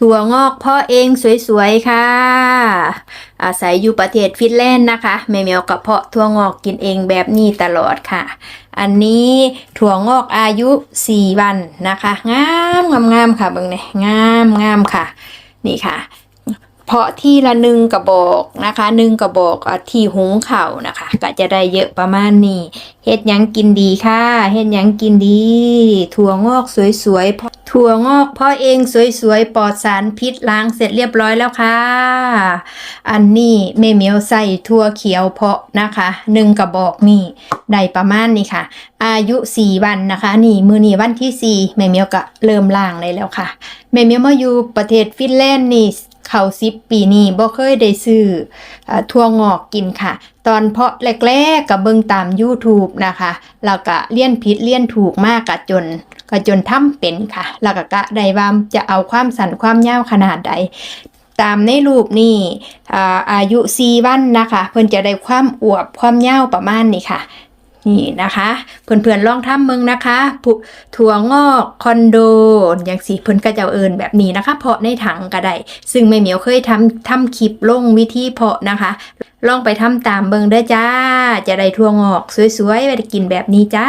ถั่วงอกพ่อเองสวยๆค่ะ อาศัยอยู่ประเทศฟินแลนด์นะคะแม่เมียวกับเพาะถั่วงอกกินเองแบบนี้ตลอดค่ะ อันนี้ถั่วงอกอายุ 4 วันนะคะ งามงามงามค่ะเบิ่งเนี่ยงามงามค่ะ นี่ค่ะ เพาะที่ละหนึ่งกระบอกนะคะหนึ่งกระบอกอที่หุงเข่าวนะคะ ก็จะได้เยอะประมาณนี้เฮ็ดยังกินดีค่ะเฮ็ดยังกินดี ถั่วงอกสวยๆพ ถั่วงอกเพ่อเองสวยๆปลอดสารพิษล้างเสร็จเรียบร้อยแล้วค่ะ อันนี้แม่เหมียวใส่ถั่วเขียวเพาะนะคะหนึ่งกระบอกนี่ได้ประมาณนี้ค่ะ อายุ 4 วันนะคะ นี่มือนี่วันที่4แม่เหมียวก็เริ่มล่างเลยแล้วค่ะแม่เหมียวมาอยู่ประเทศฟินแลนด์นี่ เขาสิบปีนี้บ่เคยได้ซื้อถั่วงอกกินค่ะ ตอนเพาะแรกๆกับเบิ่งตาม YouTube นะคะ แล้วก็เลี่ยนผิดเลี่ยนถูกมากกะจนก็จนทำเป็นค่ะ แล้วก็กะได้ว่าจะเอาความสันความยาวขนาดใด ตามในรูปนี่อ่าอายุ4วันนะคะ เพิ่นจะได้ความอวบความยาวประมาณนี้ค่ะ นี่นะคะ เพื่อนๆลองทำเมืองนะคะผุถั่วงอกคอนโดอย่างสีเพิ่นก็จะเอินแบบนี้นะคะ เพาะในถังก็ได้ซึ่งแม่เหมียวเคยทำทำคลิปลงวิธีเพาะนะคะ ลองไปทำตามเบิงเด้อจ้า จะได้ถั่วงอกสวยๆไปกินแบบนี้จ้า